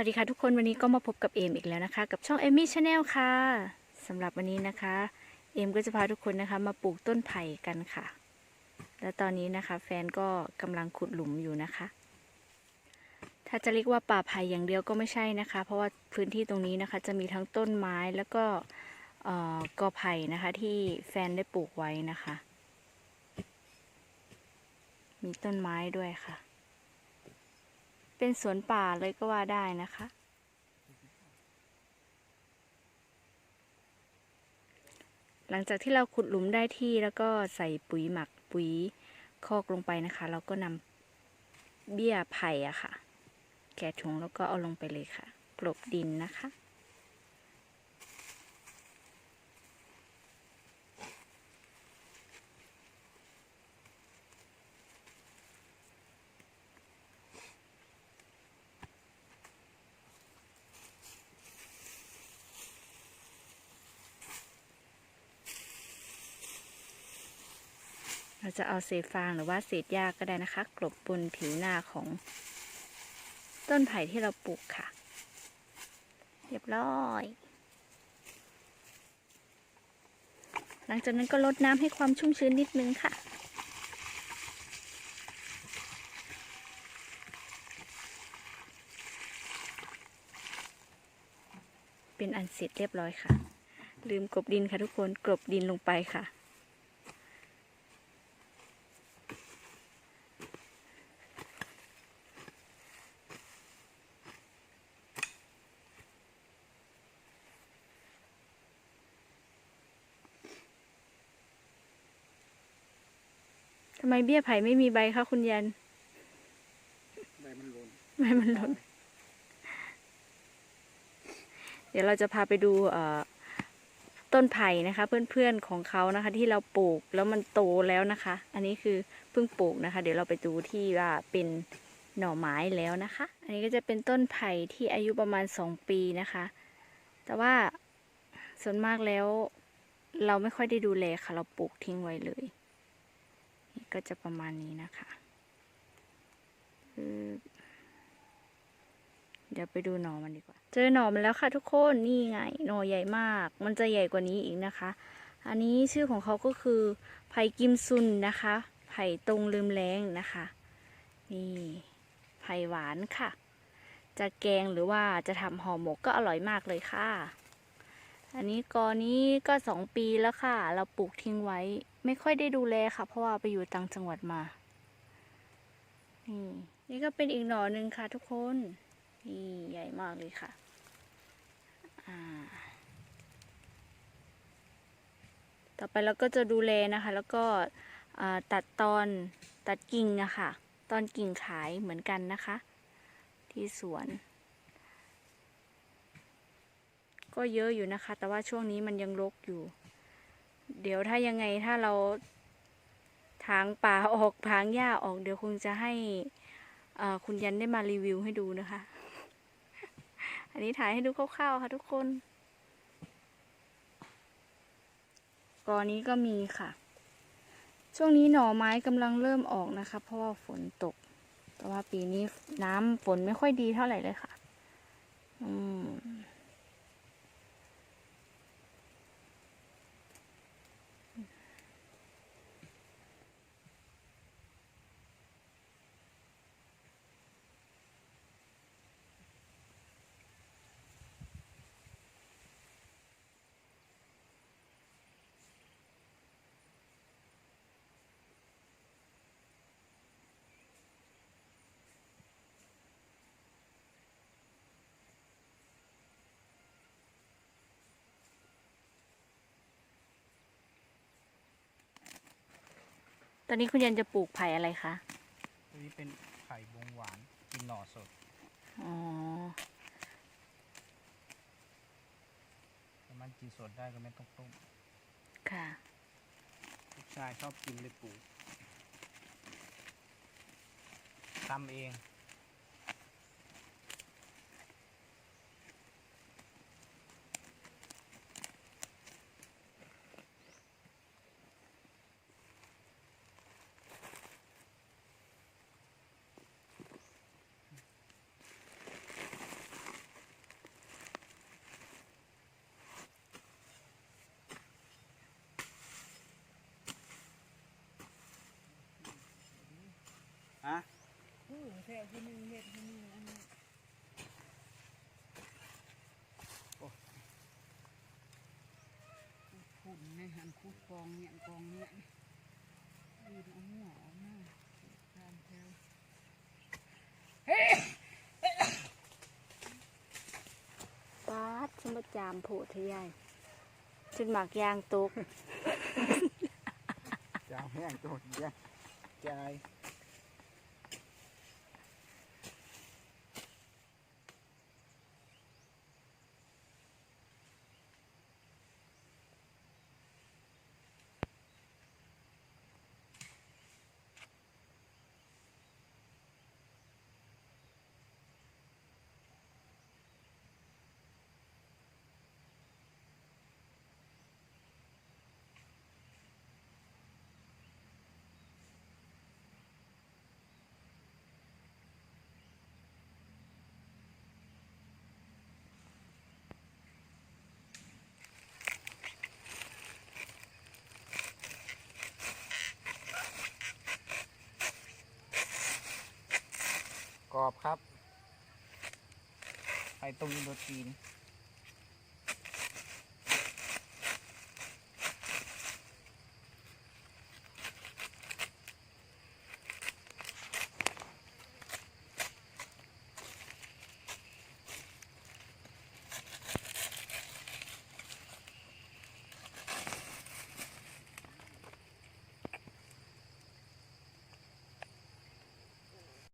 วัสดีค่ะทุกคนวันนี้ก็มาพบกับเอมอีกแล้วนะคะ กับช่องเอมมี่ชาแนลค่ะสำหรับวันนี้นะคะ เอมก็จะพาทุกคนนะคะมาปลูกต้นไผ่กันค่ะ และตอนนี้นะคะ แฟนก็กำลังขุดหลุมอยู่นะคะ ถ้าจะเรียกว่าป่าไผ่อย่างเดียวก็ไม่ใช่นะคะ เพราะว่าพื้นที่ตรงนี้นะคะ จะมีทั้งต้นไม้แล้วก็กอไผ่นะคะ ที่แฟนได้ปลูกไว้นะคะ มีต้นไม้ด้วยค่ะ เป็นสวนป่าเลยก็ว่าได้นะคะ หลังจากที่เราขุดหลุมได้ที่แล้วก็ใส่ปุ๋ยหมักปุ๋ยคอกลงไปนะคะ เราก็นำเบี้ยไผ่อะค่ะ แกะถุงแล้วก็เอาลงไปเลยค่ะ กลบดินนะคะ จะเอาเศษฟางหรือว่าเศษหญ้าก็ได้นะคะ กลบบนผิวหน้าของ ต้นไผ่ที่เราปลูกค่ะ เรียบร้อย หลังจากนั้นก็ลดน้ำให้ความชุ่มชื้นนิดนึงค่ะเป็นอันเสร็จเรียบร้อยค่ะ ลืมกลบดินค่ะทุกคนกลบดินลงไปค่ะ ทำไมเบี้ยไผ่ไม่มีใบคะคุณยัน ใบมันหล่นใบมันหล่น เดี๋ยวเราจะพาไปดูเอ่อต้นไผ่นะคะ เพื่อนๆของเขานะคะ ที่เราปลูกแล้วมันโตแล้วนะคะ อันนี้คือเพิ่งปลูกนะคะ เดี๋ยวเราไปดูที่ว่าเป็นหน่อไม้แล้วนะคะ อันนี้ก็จะเป็นต้นไผ่ที่อายุประมาณสองปีนะคะ แต่ว่าส่วนมากแล้ว เราไม่ค่อยได้ดูแลค่ะ เราปลูกทิ้งไว้เลย นี่ก็จะประมาณนี้นะคะ เดี๋ยวไปดูหนอมันดีกว่า เจอหนอมันแล้วค่ะทุกคน นี่ไง หนอใหญ่มาก มันจะใหญ่กว่านี้อีกนะคะ อันนี้ชื่อของเขาก็คือ ไผ่กิมซุนนะคะ ไผ่ตรงลืมแรงนะคะ นี่ไผ่หวานค่ะ จะแกงหรือว่าจะทำห่อหมกก็อร่อยมากเลยค่ะ อันนี้กอนี้ก็สองปีแล้วค่ะ เราปลูกทิ้งไว้ ไม่ค่อยได้ดูแลค่ะ เพราะว่าไปอยู่ต่างจังหวัดมา นี่นี่ก็เป็นอีกหน่อหนึ่งค่ะ ทุกคน นี่ใหญ่มากเลยค่ะอ่าต่อไปเราก็จะดูแลนะคะ แล้วก็ตัดตอนตัดกิ่งอะค่ะ ตอนกิ่งขายเหมือนกันนะคะ ที่สวน ก็เยอะอยู่นะคะ แต่ว่าช่วงนี้มันยังรกอยู่ เดี๋ยวถ้ายังไงถ้าเราถางป่าออกถางหญ้าออก เดี๋ยวคงจะให้คุณยันได้มารีวิวให้ดูนะคะ อันนี้ถ่ายให้ดูคร่าวๆค่ะทุกคนกอนี้ก็มีค่ะ ช่วงนี้หน่อไม้กำลังเริ่มออกนะคะ เพราะว่าฝนตก แต่ว่าปีนี้น้ำฝนไม่ค่อยดีเท่าไหร่เลยค่ะ อืม ตอนนี้คุณยันจะปลูกไผ่อะไรคะ อันนี้เป็นไผ่บงหวานกินหน่อสดอ๋อแต่มันกินสดได้ก็ไม่ต้องต้มค่ะ ลูกชายชอบกินเลยปลูกทำเอง มือแถวที่หนึ่งเห็ดที่หนึ่งอันนี้ขุนในหันคูดกองเนี่ยกองเนี่ยยืนเอาหัวออกมาตามแถวปาดสมบจามโผทะยายจนหมากยางตกจะเอาแห้งตัวเดียวใจ ตรงอินโดจีน